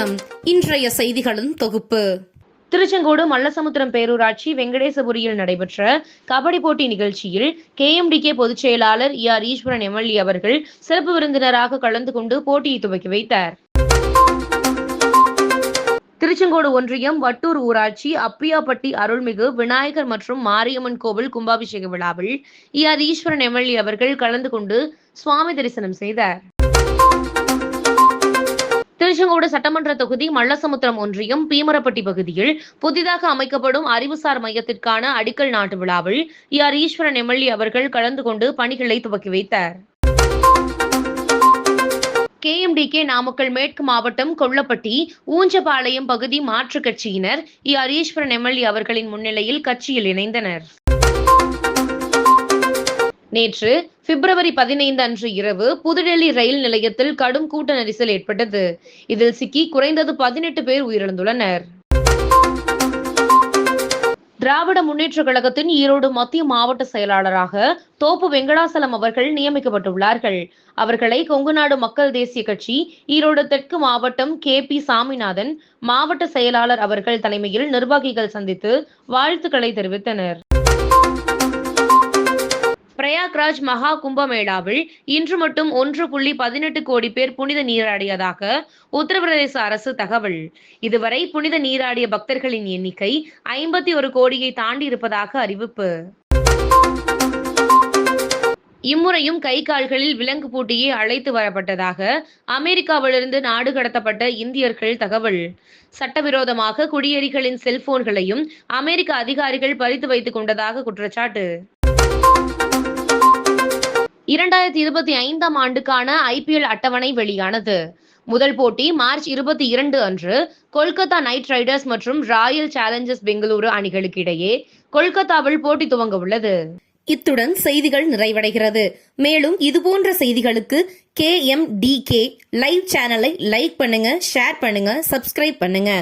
வணக்கம். இன்றைய செய்திகளின் தொகுப்பு. திருச்செங்கோடு மல்லசமுத்திரம் பேரூராட்சி வெங்கடேசபுரியில் நடைபெற்ற கபடி போட்டி நிகழ்ச்சியில் கே எம் டி கே பொதுச் செயலாளர் இ ஆர் ஈஸ்வரன் எம்எல்ஏ அவர்கள் சிறப்பு விருந்தினராக கலந்து கொண்டு போட்டியை துவக்கி வைத்தார். திருச்செங்கோடு ஒன்றியம் வட்டூர் ஊராட்சி அப்பியாப்பட்டி அருள்மிகு விநாயகர் மற்றும் மாரியம்மன் கோவில் கும்பாபிஷேக விழாவில் இ ஆர் ஈஸ்வரன் எம்எல்ஏ அவர்கள் கலந்து கொண்டு சுவாமி தரிசனம் செய்தார். திருச்செங்கோடு சட்டமன்ற தொகுதி மல்லசமுத்திரம் ஒன்றியம் பீமரப்பட்டி பகுதியில் புதிதாக அமைக்கப்படும் அறிவுசார் மையத்திற்கான அடிக்கல் நாட்டு விழாவில் ஆர் ஈஸ்வரன் எம்எல்ஏ அவர்கள் கலந்து கொண்டு பணிகளை துவக்கி வைத்தார். கேஎம்டிகே நாமக்கல் மேற்கு மாவட்டம் கொல்லப்பட்டி ஊஞ்சபாளையம் பகுதி மாற்றுக் கட்சியினர் இ ஆர் ஈஸ்வரன் எம்எல்ஏ அவர்களின் முன்னிலையில் கட்சியில் இணைந்தனர். நேற்று பிப்ரவரி பதினைந்து அன்று இரவு புதுடெல்லி ரயில் நிலையத்தில் கடும் கூட்ட நெரிசல் ஏற்பட்டது. இதில் சிக்கி குறைந்தது பதினெட்டு பேர் உயிரிழந்துள்ளனர். திராவிட முன்னேற்ற கழகத்தின் ஈரோடு மத்திய மாவட்ட செயலாளராக தோப்பு வெங்கடாசலம் அவர்கள் நியமிக்கப்பட்டுள்ளார்கள். அவர்களை கொங்குநாடு மக்கள் தேசிய கட்சி ஈரோடு தெற்கு மாவட்டம் கே பி சாமிநாதன் மாவட்ட செயலாளர் அவர்கள் தலைமையில் நிர்வாகிகள் சந்தித்து வாழ்த்துக்களை தெரிவித்தனர். பிரயாக்ராஜ் மகா கும்பமேளாவில் இன்று மட்டும் ஒன்று புள்ளி பதினெட்டு கோடி பேர் புனித நீராடியதாக உத்தரப்பிரதேச அரசு தகவல். இதுவரை புனித நீராடிய பக்தர்களின் எண்ணிக்கை ஐம்பத்தி ஒரு கோடியை தாண்டி இருப்பதாக அறிவிப்பு. இம்முறையும் கை கால்களில் விலங்கு பூட்டியே அழைத்து வரப்பட்டதாக அமெரிக்காவிலிருந்து நாடு கடத்தப்பட்ட இந்தியர்கள் தகவல். சட்டவிரோதமாக குடியேறிகளின் செல்போன்களையும் அமெரிக்க அதிகாரிகள் பறித்து வைத்துக் கொண்டதாக குற்றச்சாட்டு. இரண்டாயிரத்தி இருபத்தி ஐந்தாம் ஆண்டுக்கான ஐபிஎல் அட்டவணை வெளியானது. முதல் போட்டி மார்ச் இருபத்தி இரண்டு அன்று கொல்கத்தா நைட் ரைடர்ஸ் மற்றும் ராயல் சேலஞ்சர்ஸ் பெங்களூரு அணிகளுக்கு இடையே கொல்கத்தாவில் போட்டி துவங்க உள்ளது. இத்துடன் செய்திகள் நிறைவடைகிறது. மேலும் இதுபோன்ற செய்திகளுக்கு K M D K live சேனலை லைக் பண்ணுங்க ஷேர் பண்ணுங்க சப்ஸ்கிரைப் பண்ணுங்க.